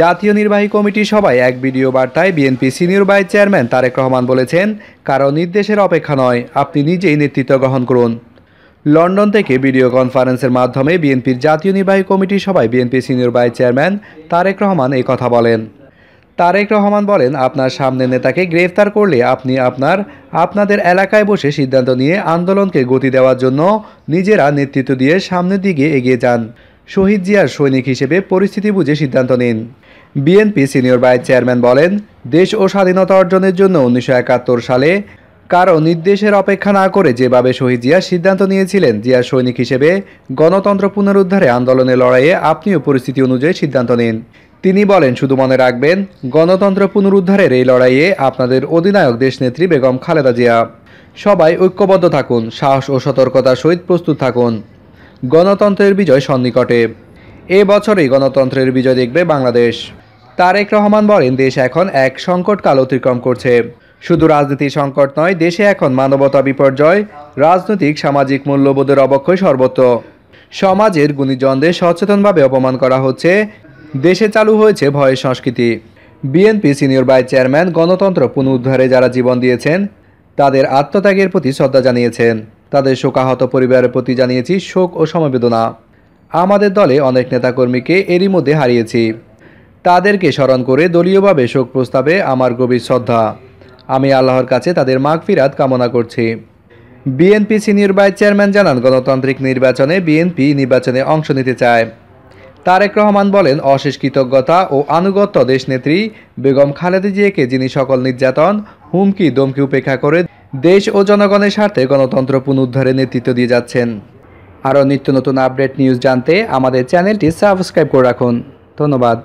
জাতীয় নির্বাহী কমিটি সভায় এক ভিডিও বার্তায় BNP senior vice chairman Tarek Rahman বলেছেন, কারও নির্দেশের অপেক্ষা নয়, আপনি নিজেই নেতৃত্ব গ্রহণ করুন। লন্ডন থেকে ভিডিও কনফারেন্সের মাধ্যমে বিএনপির জাতীয় নির্বাহী কমিটি সভায় BNP senior vice chairman Tarek Rahman এই কথা বলেন। তারেক রহমান বলেন, আপনার সামনে নেতাকে গ্রেফতার করলে আপনি আপনার, আপনাদের এলাকায় বসে সিদ্ধান্ত নিয়ে আন্দোলনকে গতি দেওয়ার জন্য নিজেরা নেতৃত্ব দিয়ে সামনের দিকে এগিয়ে যান। শহীদ জিয়ার সৈনিক হিসেবে পরিস্থিতি বুঝে সিদ্ধান্ত নিন। বিএনপি সিনিয়র ভাইস চেয়ারম্যান বলেন, দেশ ও স্বাধীনতা অর্জনের জন্য উনিশশো একাত্তর সালে কারও নির্দেশের অপেক্ষা না করে যেভাবে শহীদ জিয়া সিদ্ধান্ত নিয়েছিলেন জিয়ার সৈনিক হিসেবে গণতন্ত্র পুনরুদ্ধারে আন্দোলনের লড়াইয়ে আপনিও পরিস্থিতি অনুযায়ী সিদ্ধান্ত নিন। তিনি বলেন, শুধু মনে রাখবেন, গণতন্ত্র পুনরুদ্ধারের এই লড়াইয়ে আপনাদের অধিনায়ক দেশনেত্রী বেগম খালেদা জিয়া। সবাই ঐক্যবদ্ধ থাকুন, সাহস ও সতর্কতার সহিত প্রস্তুত থাকুন। গণতন্ত্রের বিজয় সন্নিকটে। এ বছরেই গণতন্ত্রের বিজয় দেখবে বাংলাদেশ। তারেক রহমান বলেন, দেশ এখন এক সংকটকাল অতিক্রম করছে। শুধু রাজনীতি সংকট নয়, দেশে এখন মানবতা বিপর্যয়, রাজনৈতিক, সামাজিক মূল্যবোধের অবক্ষয় সর্বত্র। সমাজের গুণীজনদের সচেতনভাবে অপমান করা হচ্ছে। দেশে চালু হয়েছে ভয়ের সংস্কৃতি। বিএনপি সিনিয়র ভাইস চেয়ারম্যান, গণতন্ত্র পুনরুদ্ধারে যারা জীবন দিয়েছেন, তাদের আত্মত্যাগের প্রতি শ্রদ্ধা জানিয়েছেন। তাদের শোকাহত পরিবারের প্রতি জানিয়েছি শোক ও সমবেদনা। আমাদের দলে অনেক নেতাকর্মীকে এরই মধ্যে হারিয়েছি। তাদেরকে স্মরণ করে দলীয়ভাবে শোক প্রস্তাবে আমার গভীর শ্রদ্ধা। আমি আল্লাহর কাছে তাদের মাগফিরাত কামনা করছি। বিএনপি সিনিয়র ভাইস চেয়ারম্যান জানান, গণতান্ত্রিক নির্বাচনে বিএনপি নির্বাচনে অংশ নিতে চায়। তারেক রহমান বলেন, অশেষ কৃতজ্ঞতা ও আনুগত্য দেশনেত্রী বেগম খালেদা জিয়াকে, যিনি সকল নির্যাতন, হুমকি দমকি উপেক্ষা করে দেশ ও জনগণের স্বার্থে গণতন্ত্র পুনরুদ্ধারে নেতৃত্ব দিয়ে যাচ্ছেন। আরও নিত্য নতুন আপডেট নিউজ জানতে আমাদের চ্যানেলটি সাবস্ক্রাইব করে রাখুন। ধন্যবাদ।